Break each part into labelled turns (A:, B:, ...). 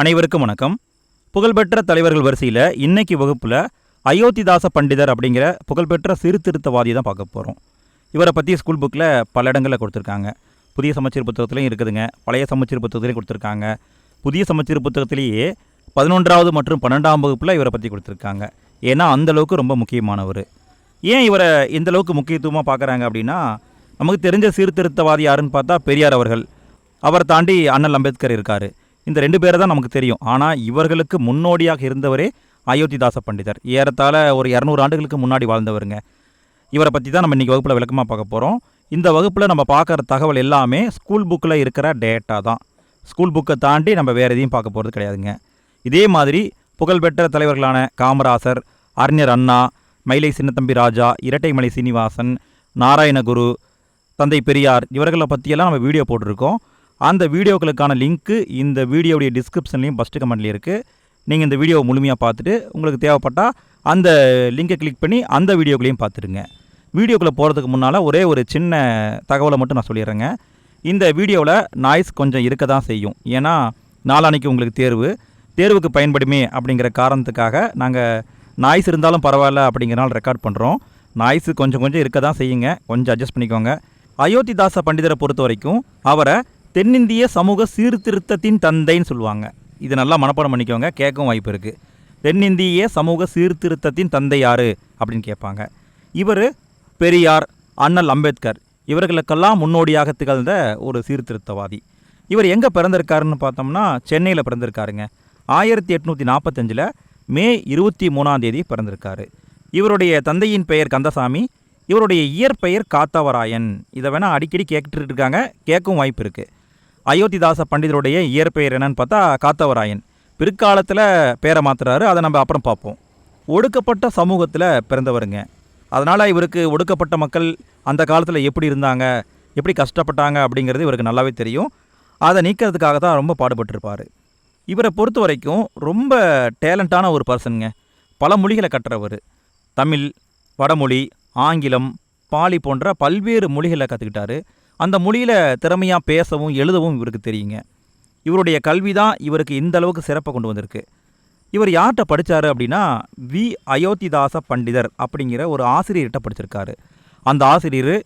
A: அனைவருக்கும் வணக்கம். புகழ்பெற்ற தலைவர்கள் வரிசையில் இன்னைக்கு வகுப்பில் அயோத்திதாச பண்டிதர் அப்படிங்கிற புகழ்பெற்ற சீர்திருத்தவாதி தான் பார்க்க போகிறோம் இவரை பற்றி ஸ்கூல் புக்கில் பல இடங்களில் கொடுத்துருக்காங்க. புதிய சமச்சீர் புத்தகத்துலையும் இருக்குதுங்க. பழைய சமச்சீர் புத்தகத்துலையும் கொடுத்துருக்காங்க. புதிய சமச்சீர் புத்தகத்திலேயே பதினொன்றாவது மற்றும் பன்னெண்டாம் வகுப்பில் இவரை பற்றி கொடுத்துருக்காங்க. ஏன்னா அந்த அளவுக்கு ரொம்ப முக்கியமானவர். ஏன் இவரை இந்தளவுக்கு முக்கியத்துவமாக பார்க்குறாங்க அப்படின்னா நமக்கு தெரிஞ்ச சீர்திருத்தவாதி யாருன்னு பார்த்தா பெரியார் அவர்கள். அவரை தாண்டி அண்ணல் அம்பேத்கர் இருக்கார். இந்த ரெண்டு பேரை தான் நமக்கு தெரியும். ஆனால் இவர்களுக்கு முன்னோடியாக இருந்தவரே அயோத்திதாச பண்டிதர். ஏறத்தாழ ஒரு இரநூறு ஆண்டுகளுக்கு முன்னாடி வாழ்ந்தவருங்க. இவரை பற்றி தான் நம்ம இன்றைக்கி வகுப்பில் விளக்கமாக பார்க்க போகிறோம் இந்த வகுப்பில் நம்ம பார்க்குற தகவல் எல்லாமே ஸ்கூல் புக்கில் இருக்கிற டேட்டா தான். ஸ்கூல் புக்கை தாண்டி நம்ம வேறு எதையும் பார்க்க போகிறது கிடையாதுங்க. இதே மாதிரி புகழ்பெற்ற தலைவர்களான காமராசர் அறிஞர் அண்ணா மயிலை சின்னத்தம்பி ராஜா இரட்டைமலை சீனிவாசன் நாராயணகுரு தந்தை பெரியார் இவர்களை பற்றியெல்லாம் நம்ம வீடியோ போட்டிருக்கோம். அந்த வீடியோக்களுக்கான லிங்க்கு இந்த வீடியோவுடைய டிஸ்கிரிப்ஷன்லேயும் ஃபஸ்ட்டு கமெண்ட்லேயும் இருக்குது நீங்கள் இந்த வீடியோவை முழுமையாக பார்த்துட்டு உங்களுக்கு தேவைப்பட்டால் அந்த லிங்கை கிளிக் பண்ணி அந்த வீடியோக்களையும் பார்த்துருங்க வீடியோக்குள்ளே போகிறதுக்கு முன்னால் ஒரே ஒரு சின்ன தகவலை மட்டும் நான் சொல்லிடுறேங்க. இந்த வீடியோவில் நாய்ஸ் கொஞ்சம் இருக்க தான் செய்யும். ஏன்னா நாளான்னைக்கு உங்களுக்கு தேர்வு. தேர்வுக்கு பயன்படுமே அப்படிங்கிற காரணத்துக்காக நாங்கள் நாய்ஸ் இருந்தாலும் பரவாயில்ல அப்படிங்கிறனால ரெக்கார்ட் பண்ணுறோம் நாய்ஸு கொஞ்சம் கொஞ்சம் இருக்க தான் செய்யுங்க. கொஞ்சம் அட்ஜஸ்ட் பண்ணிக்கோங்க. அயோத்திதாச பண்டிதரை பொறுத்த வரைக்கும் அவரை தென்னிந்திய சமூக சீர்திருத்தத்தின் தந்தைன்னு சொல்லுவாங்க. இது நல்லா மனப்பாடம் பண்ணிக்கோங்க கேட்கவும் வாய்ப்பு இருக்குது தென்னிந்திய சமூக சீர்திருத்தத்தின் தந்தை யார்? அப்படின்னு கேட்பாங்க. இவர் பெரியார் அண்ணல் அம்பேத்கர். இவர்களுக்கெல்லாம் முன்னோடியாக திகழ்ந்த ஒரு சீர்திருத்தவாதி. இவர் எங்கே பிறந்திருக்காருன்னு பார்த்தோம்னா சென்னையில் பிறந்திருக்காருங்க. ஆயிரத்தி எட்நூற்றி நாற்பத்தஞ்சில் மே இருபத்தி மூணாம் தேதி பிறந்திருக்காரு. இவருடைய தந்தையின் பெயர் கந்தசாமி இவருடைய இயற்பெயர் காத்தவராயன். இதை வேணால் அடிக்கடி கேட்டுட்டு இருக்காங்க கேட்கவும் வாய்ப்பு இருக்குது அயோத்திதாச பண்டிதருடைய இயற்பெயர் என்னன்னு பார்த்தா காத்தவராயன். பிற்காலத்தில் பேரை மாத்துறாரு அதை நம்ம அப்புறம் பார்ப்போம். ஒடுக்கப்பட்ட சமூகத்தில் பிறந்தவருங்க. அதனால் இவருக்கு ஒடுக்கப்பட்ட மக்கள் அந்த காலத்தில் எப்படி இருந்தாங்க எப்படி கஷ்டப்பட்டாங்க அப்படிங்கிறது இவருக்கு நல்லாவே தெரியும். அதை நீக்கிறதுக்காக தான் ரொம்ப பாடுபட்டிருப்பார். இவரை பொறுத்த வரைக்கும் ரொம்ப டேலண்டான ஒரு பர்சனுங்க. பல மொழிகளை கட்டுறவர் தமிழ் வடமொழி ஆங்கிலம் பாலி போன்ற பல்வேறு மொழிகளை கற்றுக்கிட்டாரு அந்த மொழியில் திறமையாக பேசவும் எழுதவும் இவருக்கு தெரியுங்க. இவருடைய கல்வி தான் இவருக்கு இந்த அளவுக்கு சிறப்பை கொண்டு வந்திருக்கு. இவர் யார்கிட்ட படித்தார் அப்படின்னா வி. அயோத்திதாச பண்டிதர் அப்படிங்கிற ஒரு ஆசிரியர்கிட்ட படிச்சிருக்காரு. அந்த ஆசிரியர்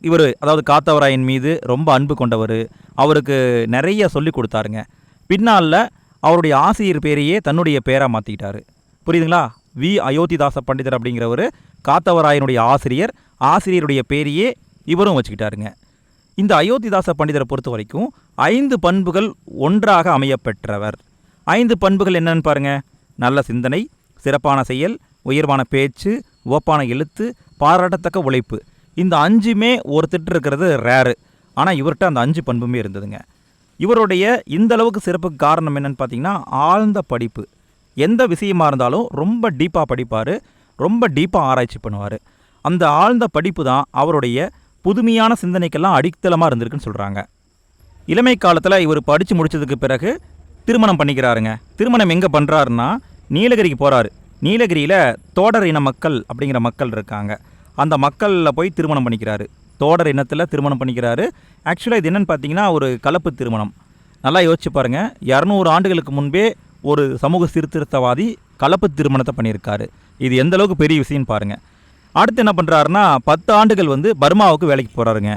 A: இவர் அதாவது காத்தவராயன் மீது ரொம்ப அன்பு கொண்டவர். அவருக்கு நிறைய சொல்லி கொடுத்தாருங்க. பின்னால் அவருடைய ஆசிரியர் பேரையே தன்னுடைய பேராக மாற்றிக்கிட்டாரு புரியுதுங்களா? வி. அயோத்திதாச பண்டிதர் அப்படிங்கிறவர் காத்தவராயனுடைய ஆசிரியர் ஆசிரியருடைய பேரையே இவரும் வச்சுக்கிட்டாருங்க. இந்த அயோத்திதாச பண்டிதரை பொறுத்த வரைக்கும் ஐந்து பண்புகள் ஒன்றாக அமையப்பெற்றவர். ஐந்து பண்புகள் என்னன்னு பாருங்க. நல்ல சிந்தனை சிறப்பான செயல் உயர்வான பேச்சு ஓப்பான எழுத்து பாராட்டத்தக்க உழைப்பு. இந்த அஞ்சுமே ஒருத்தட்டு இருக்கிறது ரேரு ஆனால் இவர்கிட்ட அந்த அஞ்சு பண்புமே இருந்ததுங்க. இவருடைய இந்த அளவுக்கு சிறப்புக்கு காரணம் என்னன்னு பார்த்தீங்கன்னா ஆழ்ந்த படிப்பு. எந்த விஷயமா இருந்தாலும் ரொம்ப டீப்பாக படிப்பார் ரொம்ப டீப்பாக ஆராய்ச்சி பண்ணுவார். அந்த ஆழ்ந்த படிப்பு தான் அவருடைய புதுமையான சிந்தனைக்கெல்லாம் அடித்தளமாக இருந்திருக்குன்னு சொல்கிறாங்க இளமை காலத்தில் இவர் படித்து முடித்ததுக்கு பிறகு திருமணம் பண்ணிக்கிறாருங்க. திருமணம் எங்கே பண்ணுறாருன்னா நீலகிரிக்கு போகிறாரு நீலகிரியில் தோடர் இன மக்கள் அப்படிங்கிற மக்கள் இருக்காங்க. அந்த மக்களில் போய் திருமணம் பண்ணிக்கிறாரு. தோடர் இனத்தில் திருமணம் பண்ணிக்கிறாரு. ஆக்சுவலாக இது என்னென்னு பார்த்தீங்கன்னா ஒரு கலப்பு திருமணம். நல்லா யோசிச்சு பாருங்கள் இரநூறு ஆண்டுகளுக்கு முன்பே ஒரு சமூக சீர்திருத்தவாதி கலப்பு திருமணத்தை பண்ணியிருக்காரு. இது எந்த அளவுக்கு பெரிய விஷயம்னு பாருங்கள் அடுத்து என்ன பண்ணுறாருன்னா பத்து ஆண்டுகள் வந்து பர்மாவுக்கு வேலைக்கு போகிறாருங்க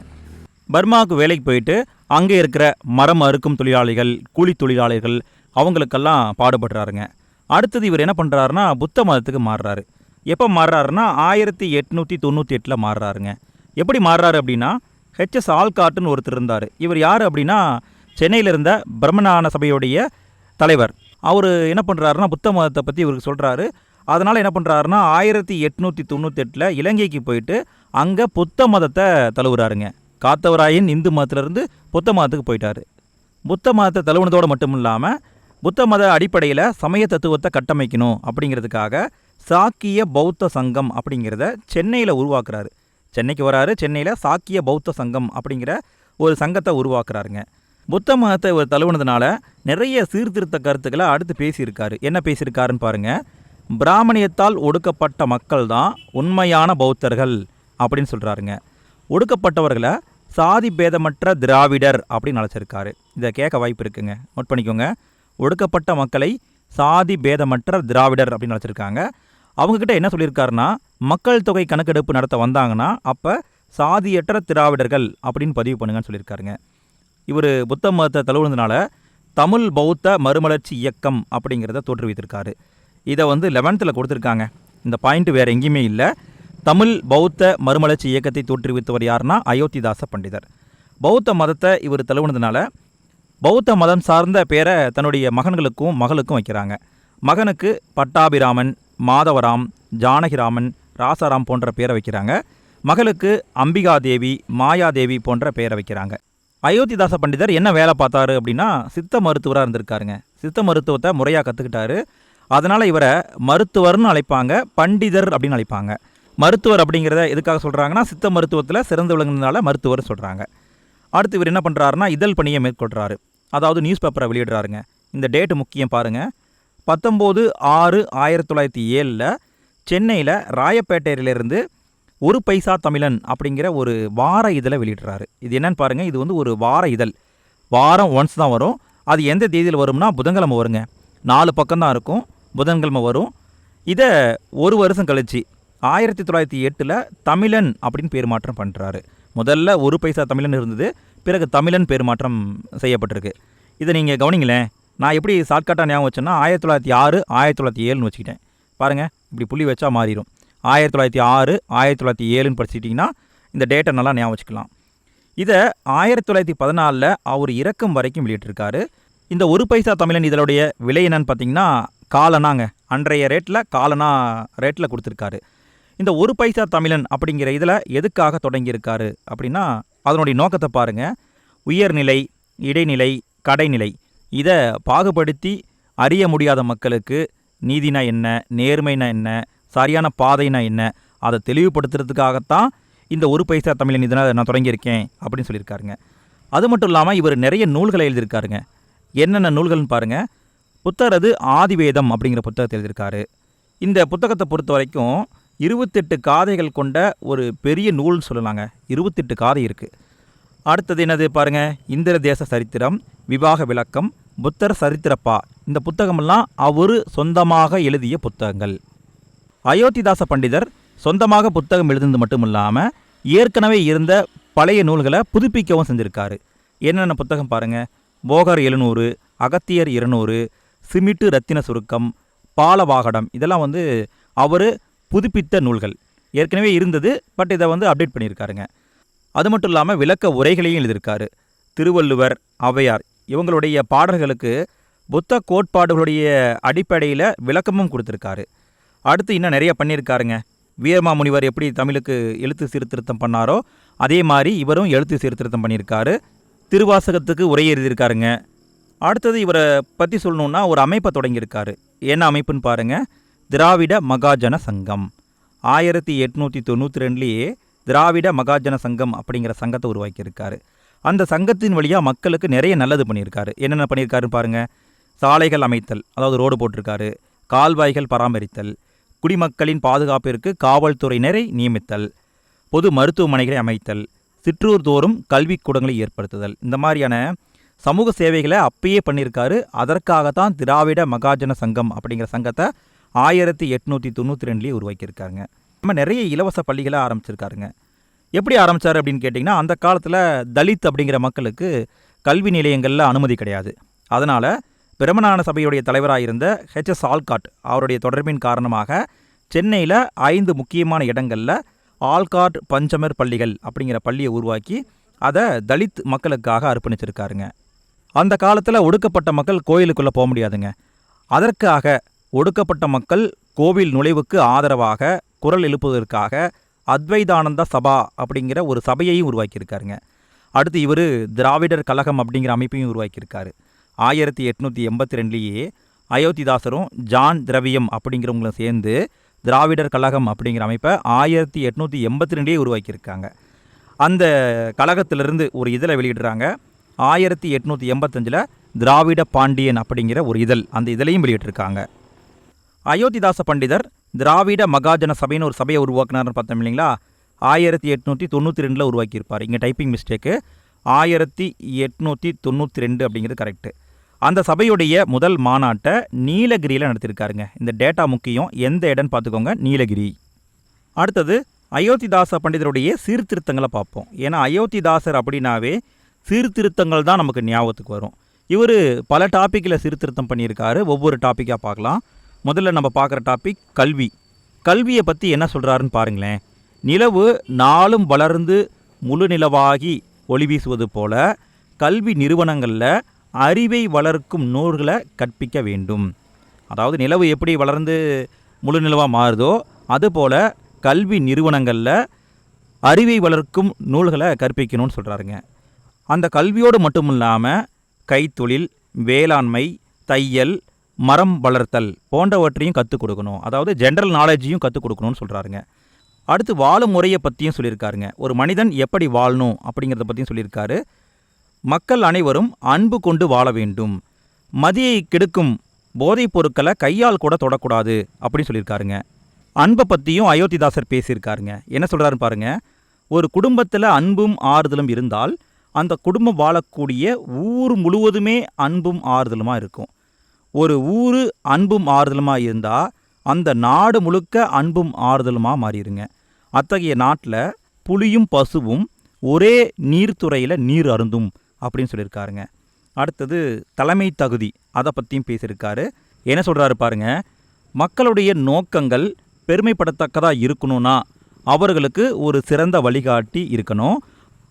A: பர்மாவுக்கு வேலைக்கு போயிட்டு அங்கே இருக்கிற மரம் அறுக்கும் தொழிலாளிகள் கூலி தொழிலாளிகள் அவங்களுக்கெல்லாம் பாடுபடுறாருங்க. அடுத்தது இவர் என்ன பண்ணுறாருன்னா புத்த மதத்துக்கு மாறுறாரு. எப்போ மாறுறாருன்னா ஆயிரத்தி எட்நூற்றி தொண்ணூற்றி எட்டில் மாறுறாருங்க. எப்படி மாறுறாரு அப்படின்னா ஹெச்எஸ் ஆல்காட்டுன்னு ஒருத்தர் இருந்தார். இவர் யார் அப்படின்னா சென்னையில் இருந்த பிரம்மநான சபையுடைய தலைவர். அவர் என்ன பண்ணுறாருன்னா புத்த மதத்தை பற்றி இவருக்கு சொல்கிறாரு அதனால் என்ன பண்ணுறாருன்னா ஆயிரத்தி எட்நூற்றி தொண்ணூத்தெட்டில் இலங்கைக்கு போயிட்டு அங்கே புத்த மதத்தை தழுவுறாருங்க. காத்தவராயன் இந்து மதத்திலிருந்து புத்த மதத்துக்கு போயிட்டார். புத்த மதத்தை தழுவுனதோடு மட்டும் இல்லாமல் புத்த மத அடிப்படையில் சமய தத்துவத்தை கட்டமைக்கணும் அப்படிங்கிறதுக்காக சாக்கிய பௌத்த சங்கம் அப்படிங்கிறத சென்னையில் உருவாக்குறாரு. சென்னைக்கு வராரு சென்னையில் சாக்கிய பௌத்த சங்கம் அப்படிங்கிற ஒரு சங்கத்தை உருவாக்குறாருங்க. புத்த மதத்தை ஒரு தழுவுனதுனால நிறைய சீர்திருத்த கருத்துக்களை அடுத்து பேசியிருக்காரு. என்ன பேசியிருக்காருன்னு பாருங்கள் பிராமணியத்தால் ஒடுக்கப்பட்ட மக்கள் தான் உண்மையான பௌத்தர்கள் அப்படின்னு சொல்கிறாருங்க ஒடுக்கப்பட்டவர்களை சாதி பேதமற்ற திராவிடர் அப்படின்னு அழைச்சிருக்காரு. இதை கேட்க வாய்ப்பு இருக்குங்க. நோட் பண்ணிக்கோங்க. ஒடுக்கப்பட்ட மக்களை சாதி பேதமற்ற திராவிடர் அப்படின்னு அழைச்சிருக்காங்க. அவங்கக்கிட்ட என்ன சொல்லியிருக்காருன்னா மக்கள் தொகை கணக்கெடுப்பு நடத்த வந்தாங்கன்னா அப்போ சாதியற்ற திராவிடர்கள் அப்படின்னு பதிவு பண்ணுங்கன்னு சொல்லியிருக்காருங்க. இவர் புத்த மதத்தை தழுவுனதுனால தமிழ் பௌத்த மறுமலர்ச்சி இயக்கம் அப்படிங்கிறத தோற்றுவித்திருக்காரு. இதை வந்து லெவன்த்தில் கொடுத்துருக்காங்க. இந்த பாயிண்ட் வேறு எங்கேயுமே இல்லை. தமிழ் பௌத்த மறுமலர்ச்சி இயக்கத்தை தோற்றுவித்தவர் யாருன்னா அயோத்திதாச பண்டிதர். பௌத்த மதத்தை இவர் தழுவுனதுனால பௌத்த மதம் சார்ந்த பேரை தன்னுடைய மகன்களுக்கும் மகளுக்கும் வைக்கிறாங்க. மகனுக்கு பட்டாபிராமன் மாதவராம் ஜானகிராமன் ராசாராம் போன்ற பேரை வைக்கிறாங்க. மகளுக்கு அம்பிகாதேவி மாயாதேவி போன்ற பெயரை வைக்கிறாங்க. அயோத்திதாச பண்டிதர் என்ன வேலை பார்த்தாரு அப்படின்னா சித்த மருத்துவராக இருந்திருக்காருங்க. சித்த மருத்துவத்தை முறையாக கற்றுக்கிட்டாரு அதனால் இவரை மருத்துவர்னு அழைப்பாங்க பண்டிதர் அப்படின்னு அழைப்பாங்க. மருத்துவர் அப்படிங்கிறத எதுக்காக சொல்கிறாங்கன்னா சித்த மருத்துவத்தில் சிறந்து விளங்குனதுனால மருத்துவர் சொல்கிறாங்க அடுத்து இவர் என்ன பண்ணுறாருன்னா இதழ் பணியை மேற்கொள்கிறாரு அதாவது நியூஸ் பேப்பரை வெளியிடுறாருங்க. இந்த டேட்டு முக்கியம் பாருங்கள் பத்தொம்போது ஆறு ஆயிரத்தி தொள்ளாயிரத்தி ஏழில் சென்னையில் ராயப்பேட்டையிலிருந்து ஒரு பைசா தமிழன் அப்படிங்கிற ஒரு வார இதழை வெளியிடுறாரு. இது என்னன்னு பாருங்கள் இது வந்து ஒரு வார இதழ். வாரம் ஒன்ஸ் தான் வரும். அது எந்த தேதியில் வரும்னா புதன்கிழமை வருங்க. நாலு பக்கம் தான் இருக்கும். புதன்கிழமை வரும். இதை ஒரு வருஷம் கழிச்சு ஆயிரத்தி தொள்ளாயிரத்தி எட்டில் தமிழன் அப்படின்னு பேர் மாற்றம் பண்ணுறாரு முதல்ல ஒரு பைசா தமிழன் இருந்தது பிறகு தமிழன் பேர் மாற்றம் செய்யப்பட்டிருக்கு. இதை நீங்கள் கவனிங்களேன். நான் எப்படி ஷார்ட்கட்டாக ஞாபகம் வச்சேன்னா ஆயிரத்தி தொள்ளாயிரத்தி ஆறு ஆயிரத்தி தொள்ளாயிரத்தி ஏழுன்னு வச்சுக்கிட்டேன். பாருங்கள் இப்படி புள்ளி வச்சா மாறிடும். ஆயிரத்தி தொள்ளாயிரத்தி ஆறு ஆயிரத்தி தொள்ளாயிரத்தி ஏழுன்னு படிச்சிட்டிங்கன்னா இந்த டேட்டை நல்லா ஞாபகம் வச்சுக்கலாம். இதை ஆயிரத்தி தொள்ளாயிரத்தி பதினாலில் அவர் இறக்கும் வரைக்கும் வெளியிட்டிருக்காரு. இந்த ஒரு பைசா தமிழன் இதனுடைய விலை என்னன்னு பார்த்தீங்கன்னா காலனாங்க. அன்றைய ரேட்டில் காலனா ரேட்டில் கொடுத்துருக்காரு. இந்த ஒரு பைசா தமிழன் அப்படிங்கிற இதில் எதுக்காக தொடங்கியிருக்காரு அப்படின்னா அதனுடைய நோக்கத்தை பாருங்கள் உயர்நிலை இடைநிலை கடைநிலை இதை பாகுபடுத்தி அறிய முடியாத மக்களுக்கு நீதினா என்ன நேர்மைனா என்ன சரியான பாதைனா என்ன அதை தெளிவுபடுத்துறதுக்காகத்தான் இந்த ஒரு பைசா தமிழன் இதனால் நான் தொடங்கியிருக்கேன் அப்படின்னு சொல்லியிருக்காருங்க. அது மட்டும் இல்லாமல் இவர் நிறைய நூல்களை எழுதியிருக்காருங்க. என்னென்ன நூல்கள்னு பாருங்கள் புத்தரது ஆதிவேதம் அப்படிங்கிற புத்தகத்தை எழுதியிருக்காரு. இந்த புத்தகத்தை பொறுத்த வரைக்கும் இருபத்தெட்டு காதைகள் கொண்ட ஒரு பெரிய நூல்னு சொல்லலாங்க. இருபத்தெட்டு காதை இருக்குது அடுத்தது என்னது பாருங்கள் இந்திர தேச சரித்திரம் விவாக விளக்கம் புத்தர் சரித்திரப்பா. இந்த புத்தகமெல்லாம் அவர் சொந்தமாக எழுதிய புத்தகங்கள். அயோத்திதாச பண்டிதர் சொந்தமாக புத்தகம் எழுதுனது மட்டும் இல்லாமல் ஏற்கனவே இருந்த பழைய நூல்களை புதுப்பிக்கவும் செஞ்சுருக்காரு. என்னென்ன புத்தகம் பாருங்கள் போகர் எழுநூறு அகத்தியர் இருநூறு சிமிட்டு ரத்தின சுருக்கம் பாலவாகடம் இதெல்லாம் வந்து அவர் புதுப்பித்த நூல்கள். ஏற்கனவே இருந்தது பட் இதை வந்து அப்டேட் பண்ணியிருக்காருங்க. அது மட்டும் இல்லாமல் விளக்க உரைகளையும் எழுதியிருக்காரு. திருவள்ளுவர் ஔவையார் இவங்களுடைய பாடல்களுக்கு புத்த கோட்பாடுகளுடைய அடிப்படையில் விளக்கமும் கொடுத்துருக்காரு. அடுத்து இன்னும் நிறைய பண்ணியிருக்காருங்க. வீரமாமுனிவர் எப்படி தமிழுக்கு எழுத்து சீர்திருத்தம் பண்ணாரோ அதே மாதிரி இவரும் எழுத்து சீர்திருத்தம் பண்ணியிருக்காரு. திருவாசகத்துக்கு உரை எழுதியிருக்காருங்க. அடுத்தது இவரை பற்றி சொல்லணுன்னா ஒரு அமைப்பை தொடங்கியிருக்காரு. என்ன அமைப்புன்னு பாருங்கள் திராவிட மகாஜன சங்கம். ஆயிரத்தி எட்நூற்றி தொண்ணூற்றி ரெண்டுலேயே திராவிட மகாஜன சங்கம் அப்படிங்கிற சங்கத்தை உருவாக்கியிருக்காரு. அந்த சங்கத்தின் வழியாக மக்களுக்கு நிறைய நல்லது பண்ணியிருக்காரு. என்னென்ன பண்ணியிருக்காருன்னு பாருங்கள் சாலைகள் அமைத்தல் அதாவது ரோடு போட்டிருக்காரு. கால்வாய்கள் பராமரித்தல் குடிமக்களின் பாதுகாப்பிற்கு காவல்துறையினரை நியமித்தல் பொது மருத்துவமனைகளை அமைத்தல் சிற்றூர் தோறும் கல்விக்கூடங்களை ஏற்படுத்துதல். இந்த மாதிரியான சமூக சேவைகளை அப்பயே பண்ணியிருக்காரு. அதற்காகத்தான் திராவிட மகாஜன சங்கம் அப்படிங்கிற சங்கத்தை ஆயிரத்தி எட்நூற்றி தொண்ணூற்றி ரெண்டுலேயே உருவாக்கியிருக்காருங்க. நம்ம நிறைய இலவச பள்ளிகளை ஆரம்பிச்சிருக்காருங்க. எப்படி ஆரம்பித்தார் அப்படின்னு கேட்டிங்கன்னா அந்த காலத்தில் தலித் அப்படிங்கிற மக்களுக்கு கல்வி நிலையங்களில் அனுமதி கிடையாது. அதனால் பிரமநான சபையுடைய தலைவராக இருந்த ஹெச்எஸ் ஆல்காட் அவருடைய தொடர்பின் காரணமாக சென்னையில் ஐந்து முக்கியமான இடங்களில் ஆல்காட் பஞ்சமர் பள்ளிகள் அப்படிங்கிற பள்ளியை உருவாக்கி அதை தலித் மக்களுக்காக அர்ப்பணிச்சிருக்காருங்க. அந்த காலத்தில் ஒடுக்கப்பட்ட மக்கள் கோயிலுக்குள்ளே போக முடியாதுங்க. அதற்காக ஒடுக்கப்பட்ட மக்கள் கோவில் நுழைவுக்கு ஆதரவாக குரல் எழுப்புவதற்காக அத்வைதானந்த சபா அப்படிங்கிற ஒரு சபையையும் உருவாக்கியிருக்காருங்க. அடுத்து இவர் திராவிடர் கழகம் அப்படிங்கிற அமைப்பையும் உருவாக்கியிருக்காரு. ஆயிரத்தி எட்நூற்றி எண்பத்தி ரெண்டுலேயே அயோத்திதாசரும் ஜான் திரவியம் அப்படிங்கிறவங்களும் சேர்ந்து திராவிடர் கழகம் அப்படிங்கிற அமைப்பை ஆயிரத்தி எட்நூற்றி எண்பத்தி ரெண்டுலேயே உருவாக்கியிருக்காங்க. அந்த கழகத்திலிருந்து ஒரு இதழை வெளியிடுறாங்க. ஆயிரத்தி எட்நூற்றி எண்பத்தஞ்சில் திராவிட பாண்டியன் அப்படிங்கிற ஒரு இதழ் அந்த இதழையும் வெளியிட்டிருக்காங்க. அயோத்திதாச பண்டிதர் திராவிட மகாஜன சபைன்னு ஒரு சபையை உருவாக்குனார்னு பார்த்தோம் இல்லைங்களா? ஆயிரத்தி எட்நூற்றி தொண்ணூற்றி ரெண்டில் உருவாக்கியிருப்பார். இங்கே டைப்பிங் மிஸ்டேக்கு ஆயிரத்தி எட்நூற்றி தொண்ணூற்றி ரெண்டு அப்படிங்கிறது கரெக்டு அந்த சபையுடைய முதல் மாநாட்டை நீலகிரியில் நடத்தியிருக்காருங்க. இந்த டேட்டா முக்கியம். எந்த இடம்னு பார்த்துக்கோங்க. நீலகிரி. அடுத்தது அயோத்திதாச பண்டிதருடைய சீர்திருத்தங்களை பார்ப்போம். ஏன்னா அயோத்திதாசர் அப்படின்னாவே சீர்திருத்தங்கள் தான் நமக்கு ஞாபகத்துக்கு வரும். இவர் பல டாப்பிக்கில் சீர்திருத்தம் பண்ணியிருக்காரு. ஒவ்வொரு டாப்பிக்காக பார்க்கலாம். முதல்ல நம்ம பார்க்குற டாபிக் கல்வி. கல்வியை பற்றி என்ன சொல்கிறாருன்னு பாருங்களேன். நிலவு நாளும் வளர்ந்து முழு நிலவாகி ஒளி வீசுவது போல கல்வி நிறுவனங்களில் அறிவை வளர்க்கும் நூல்களை கற்பிக்க வேண்டும். அதாவது நிலவு எப்படி வளர்ந்து முழு நிலவாக மாறுதோ அதுபோல் கல்வி நிறுவனங்களில் அறிவை வளர்க்கும் நூல்களை கற்பிக்கணும்னு சொல்கிறாருங்க அந்த கல்வியோடு மட்டும் இல்லாமல் கைத்தொழில் வேளாண்மை தையல் மரம் வளர்த்தல் போன்றவற்றையும் கற்றுக் கொடுக்கணும். அதாவது ஜென்ரல் நாலேஜையும் கற்றுக் கொடுக்கணும்னு சொல்கிறாருங்க அடுத்து வாழும் முறையை பற்றியும் சொல்லியிருக்காருங்க. ஒரு மனிதன் எப்படி வாழணும் அப்படிங்கிறத பற்றியும் சொல்லியிருக்காரு. மக்கள் அனைவரும் அன்பு கொண்டு வாழ வேண்டும். மதியை கெடுக்கும் போதைப் பொருட்களை கையால் கூட தொடக்கூடாது அப்படின்னு சொல்லியிருக்காருங்க. அன்பை பற்றியும் அயோத்திதாசர் பேசியிருக்காருங்க. என்ன சொல்கிறாருன்னு பாருங்க. ஒரு குடும்பத்தில் அன்பும் ஆறுதலும் இருந்தால் அந்த குடும்பம் வாழக்கூடிய ஊர் முழுவதுமே அன்பும் ஆறுதலுமாக இருக்கும். ஒரு ஊர் அன்பும் ஆறுதலுமாக இருந்தால் அந்த நாடு முழுக்க அன்பும் ஆறுதலுமாக மாறிடுங்க. அத்தகைய நாட்டில் புலியும் பசுவும் ஒரே நீர்த்துறையில் நீர் அருந்தும் அப்படின்னு சொல்லியிருக்காருங்க. அடுத்தது தலைமை தகுதி அதை பற்றியும் பேசியிருக்காரு. என்ன சொல்கிறாரு பாருங்க மக்களுடைய நோக்கங்கள் பெருமைப்படத்தக்கதாக இருக்கணும்னா அவர்களுக்கு ஒரு சிறந்த வழிகாட்டி இருக்கணும்.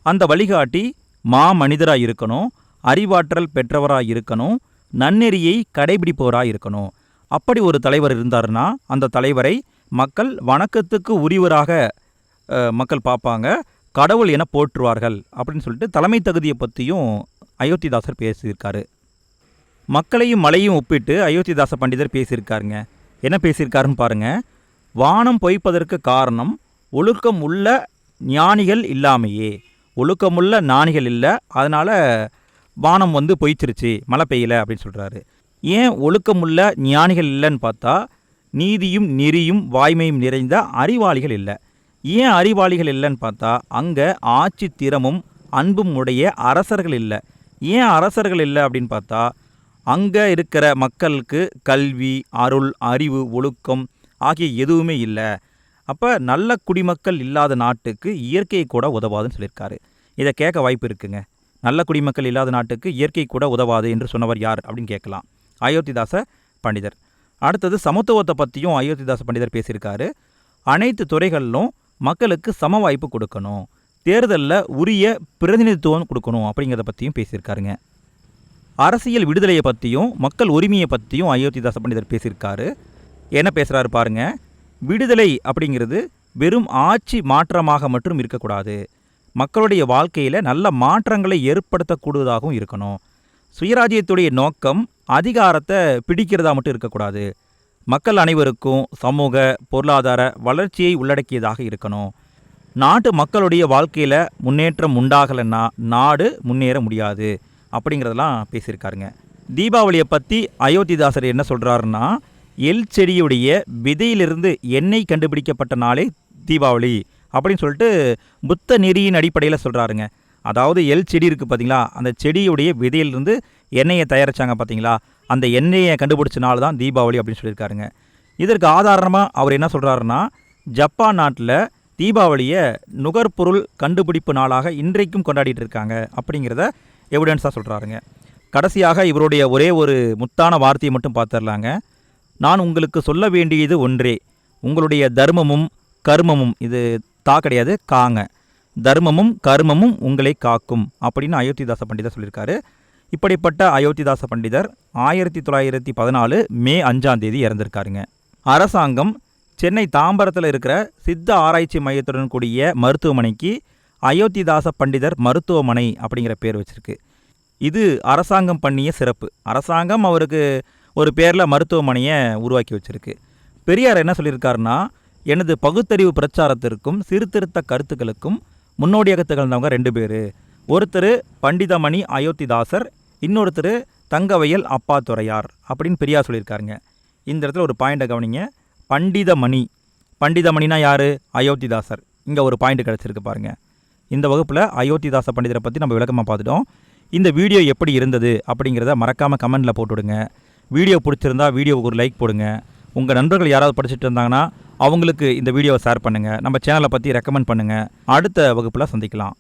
A: அந்த வழிகாட்டி மா மனிதராக இருக்கணும் அறிவாற்றல் பெற்றவராக இருக்கணும் நன்னெறியை கடைபிடிப்பவராக இருக்கணும் அப்படி ஒரு தலைவர் இருந்தார்னா அந்த தலைவரை மக்கள் வணக்கத்துக்கு உரியவராக மக்கள் பார்ப்பாங்க. கடவுள் என போற்றுவார்கள் அப்படின்னு சொல்லிட்டு தலைமை தகுதியை பற்றியும் அயோத்திதாசர் பேசியிருக்காரு. மக்களையும் மலையும் ஒப்பிட்டு அயோத்திதாச பண்டிதர் பேசியிருக்காருங்க. என்ன பேசியிருக்காருன்னு பாருங்கள் வானம் பொய்ப்பதற்கு காரணம் ஒழுக்கம் உள்ள ஞானிகள் இல்லாமையே. ஒழுக்கமுள்ள ஞானிகள் இல்லை. அதனால் வானம் வந்து பொய்ச்சிருச்சு மழை பெய்யல அப்படின்னு சொல்கிறாரு ஏன் ஒழுக்கமுள்ள ஞானிகள் இல்லைன்னு பார்த்தா நீதியும் நெறியும் வாய்மையும் நிறைந்த அறிவாளிகள் இல்லை. ஏன் அறிவாளிகள் இல்லைன்னு பார்த்தா அங்கே ஆட்சி திறமும் அன்பும் உடைய அரசர்கள் இல்லை. ஏன் அரசர்கள் இல்லை அப்படின்னு பார்த்தா அங்கே இருக்கிற மக்களுக்கு கல்வி அருள் அறிவு ஒழுக்கம் ஆகிய எதுவுமே இல்லை. அப்போ நல்ல குடிமக்கள் இல்லாத நாட்டுக்கு இயற்கை கூட உதவாதுன்னு சொல்லியிருக்காரு. இதை கேட்க வாய்ப்பு இருக்குங்க. நல்ல குடிமக்கள் இல்லாத நாட்டுக்கு இயற்கை கூட உதவாது என்று சொன்னவர் யார் அப்படின்னு கேட்கலாம். அயோத்திதாச பண்டிதர். அடுத்தது சமத்துவத்தை பற்றியும் அயோத்திதாச பண்டிதர் பேசியிருக்காரு. அனைத்து துறைகளிலும் மக்களுக்கு சம வாய்ப்பு கொடுக்கணும். தேர்தலில் உரிய பிரதிநிதித்துவம் கொடுக்கணும் அப்படிங்கிறத பற்றியும் பேசியிருக்காருங்க. அரசியல் விடுதலையை பற்றியும் மக்கள் உரிமையை பற்றியும் அயோத்திதாச பண்டிதர் பேசியிருக்காரு. என்ன பேசுகிறாரு பாருங்கள் விடுதலை அப்படிங்கிறது வெறும் ஆட்சி மாற்றமாக மட்டும் இருக்கக்கூடாது. மக்களுடைய வாழ்க்கையில் நல்ல மாற்றங்களை ஏற்படுத்தக்கூடியதாகவும் இருக்கணும். சுயராஜ்யத்துடைய நோக்கம் அதிகாரத்தை பிடிக்கிறதா மட்டும் இருக்கக்கூடாது. மக்கள் அனைவருக்கும் சமூக பொருளாதார வளர்ச்சியை உள்ளடக்கியதாக இருக்கணும். நாட்டு மக்களுடைய வாழ்க்கையில் முன்னேற்றம் உண்டாகலைன்னா நாடு முன்னேற முடியாது. அப்படிங்கிறதெல்லாம் பேசியிருக்காருங்க. தீபாவளியை பற்றி அயோத்திதாசர் என்ன சொல்கிறாருன்னா எல் செடியுடைய விதையிலிருந்து எண்ணெய் கண்டுபிடிக்கப்பட்ட நாளே தீபாவளி அப்படின்னு சொல்லிட்டு புத்த நெறியின் அடிப்படையில் சொல்கிறாருங்க அதாவது எல் செடி இருக்குது பார்த்தீங்களா அந்த செடியுடைய விதையிலிருந்து எண்ணெயை தயாரித்தாங்க பார்த்தீங்களா அந்த எண்ணெயை கண்டுபிடிச்ச நாள் தான் தீபாவளி அப்படின்னு சொல்லியிருக்காருங்க. இதற்கு ஆதாரமாக அவர் என்ன சொல்கிறாருன்னா ஜப்பான் நாட்டில் தீபாவளியை நுகர்பொருள் கண்டுபிடிப்பு நாளாக இன்றைக்கும் கொண்டாடிட்டு இருக்காங்க அப்படிங்கிறத எவிடன்ஸாக சொல்கிறாருங்க கடைசியாக இவருடைய ஒரே ஒரு முத்தான வார்த்தையை மட்டும் பார்த்துடலாங்க. நான் உங்களுக்கு சொல்ல வேண்டியது ஒன்றே. உங்களுடைய தர்மமும் கர்மமும் இது தா கிடையாது காங்க. தர்மமும் கர்மமும் உங்களை காக்கும் அப்படின்னு அயோத்திதாச பண்டிதர் சொல்லியிருக்காரு. இப்படிப்பட்ட அயோத்திதாச பண்டிதர் ஆயிரத்தி தொள்ளாயிரத்தி பதினாலு மே அஞ்சாம் தேதி இறந்திருக்காருங்க. அரசாங்கம் சென்னை தாம்பரத்தில் இருக்கிற சித்த ஆராய்ச்சி மையத்துடன் கூடிய மருத்துவமனைக்கு அயோத்திதாச பண்டிதர் மருத்துவமனை அப்படிங்கிற பேர் வச்சிருக்கு. இது அரசாங்கம் பண்ணிய சிறப்பு. அரசாங்கம் அவருக்கு ஒரு பேரில் மருத்துவமனையை உருவாக்கி வச்சுருக்கு. பெரியார் என்ன சொல்லியிருக்காருன்னா எனது பகுத்தறிவு பிரச்சாரத்திற்கும் சீர்திருத்த கருத்துக்களுக்கும் முன்னோடியாக திகழ்ந்தவங்க ரெண்டு பேர். ஒருத்தர் பண்டிதமணி அயோத்திதாசர் இன்னொருத்தர் தங்கவயல் அப்பாத்துறையார் அப்படின்னு பெரியார் சொல்லியிருக்காருங்க. இந்த இடத்துல ஒரு பாயிண்ட்டை கவனிங்க. பண்டிதமணி. பண்டிதமணினா யார்? அயோத்திதாசர். இங்கே ஒரு பாயிண்ட் கிடச்சிருக்கு பாருங்க. இந்த வகுப்பில் அயோத்திதாச பண்டிதரை பற்றி நம்ம விளக்கமாக பார்த்துட்டோம். இந்த வீடியோ எப்படி இருந்தது அப்படிங்கிறத மறக்காமல் கமெண்டில் போட்டுவிடுங்க வீடியோ பிடிச்சிருந்தா வீடியோவுக்கு ஒரு லைக் போடுங்க. உங்கள் நண்பர்கள் யாராவது படிச்சுட்டு இருந்தாங்கன்னா அவங்களுக்கு இந்த வீடியோவை ஷேர் பண்ணுங்கள் நம்ம சேனலை பற்றி ரெக்கமெண்ட் பண்ணுங்கள் அடுத்த வகுப்பில் சந்திக்கலாம்.